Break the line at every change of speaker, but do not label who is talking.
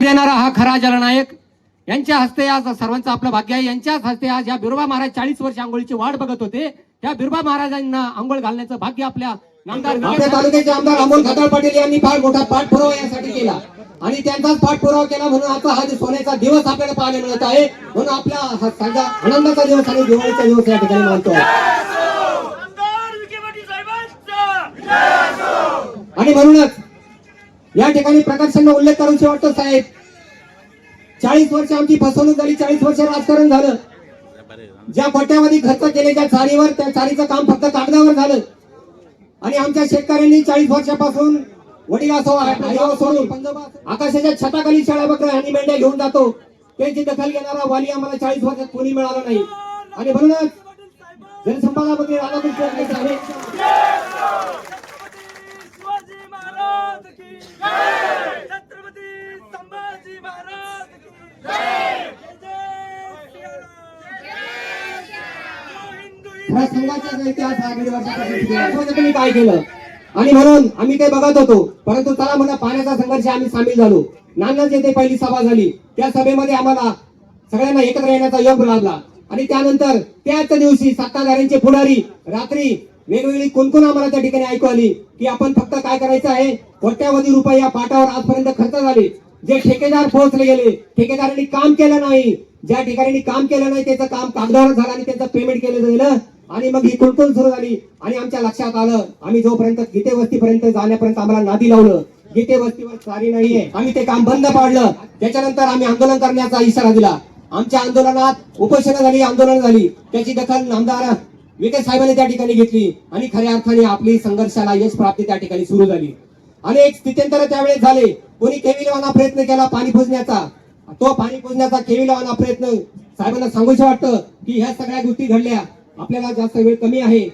देणारा हा खरा जलनायक. यांच्या हस्ते आज सर्वांचं आपलं भाग्य आहे. यांच्याच हस्ते आज या बिरोबा महाराज चाळीस वर्ष आंघोळीची वाट बघत होते. त्या बिरोबा महाराजांना आंघोळ घालण्याचं भाग्य आपल्या नामदार
तालुक्याचे आमदार अमोल खताळ पाटील यांनी फार मोठा पाठपुरावा यासाठी केला. आणि त्यांचाच पाठपुरावा केला म्हणून आता हा जो सोन्याचा दिवस आपल्याला पाहायला मिळत आहे म्हणून आपला हा साजा आनंदाचा दिवस आणि दिवाळीचा दिवस या ठिकाणी मानतो. आणि म्हणूनच या ठिकाणी प्रकाशांना उल्लेख करून वाटतो साहेब. चाळीस वर्ष आमची फसवणूक झाली चाळीस वर्ष राजकारण झालं. ज्या कोट्यावधी खर्च केले त्या चारीवर त्या चारीचं काम फक्त कागदावर झालं. आणि आमच्या शेतकऱ्यांनी चाळीस वर्षापासून वडील असो सोडून आकाशाच्या छताखाली शाळा बकऱ्या आणि मेंढ्या घेऊन जातो. त्यांची दखल घेणारा वाली आम्हाला चाळीस वर्षात कोणी मिळाला नाही. आणि म्हणूनच जनसंपदा मंत्री राधाकृष्ण विखे साहेब
शिवाजी महाराज की जय छत्रपती संभाजी महाराज की जय जय सियाराम. हिंदू
ह्या संघाचा इतिहास हा दीड वर्षापासून तुम्ही काय केलं? आणि म्हणून आम्ही ते बघत होतो. परंतु चला म्हणा पाण्याचा संघर्ष आम्ही सामील झालो. नांदच येथे पहिली सभा झाली. त्या सभेमध्ये आम्हाला सगळ्यांना एकत्र येण्याचा योग लाभला. आणि त्यानंतर त्याच दिवशी सत्ताधाऱ्यांचे पुढारी रात्री वेगवेगळी कुणकुण आम्हाला त्या ठिकाणी ऐकू आली की आपण फक्त काय करायचं आहे? कोट्यावधी रुपये या पाटावर आजपर्यंत खर्च झाले. जे ठेकेदार पोहोचले गेले ठेकेदारांनी काम केलं नाही. ज्या ठिकाणी काम केलं नाही त्याचं काम कागदावर झालं आणि त्याचं पेमेंट केलं गेलं. आणि मग ही कुणकुण सुरू झाली. आणि आमच्या लक्षात आलं आम्ही जोपर्यंत गीते वस्तीपर्यंत जाण्यापर्यंत आम्हाला नादी लावलं गीते वस्तीवर सारी नाहीये. आम्ही ते काम बंद पाडलं. त्याच्यानंतर आम्ही आंदोलन करण्याचा इशारा दिला. आमच्या आंदोलनात उपोषण झाली आंदोलन झाली. त्याची दखल आमदार विखे साहेबांनी त्या ठिकाणी घेतली. आणि खऱ्या अर्थाने आपली संघर्षाला यश प्राप्ती त्या ठिकाणी सुरू झाली. अनेक स्थित्यंतर त्यावेळेस झाले. कोणी केविलवाना प्रयत्न केला पाणी पुजण्याचा? तो पाणी पुजण्याचा केविलवाना प्रयत्न साहेबांना सांगूच वाटतं की ह्या सगळ्या गोष्टी घडल्या. आपल्याला जास्त वेळ कमी आहे.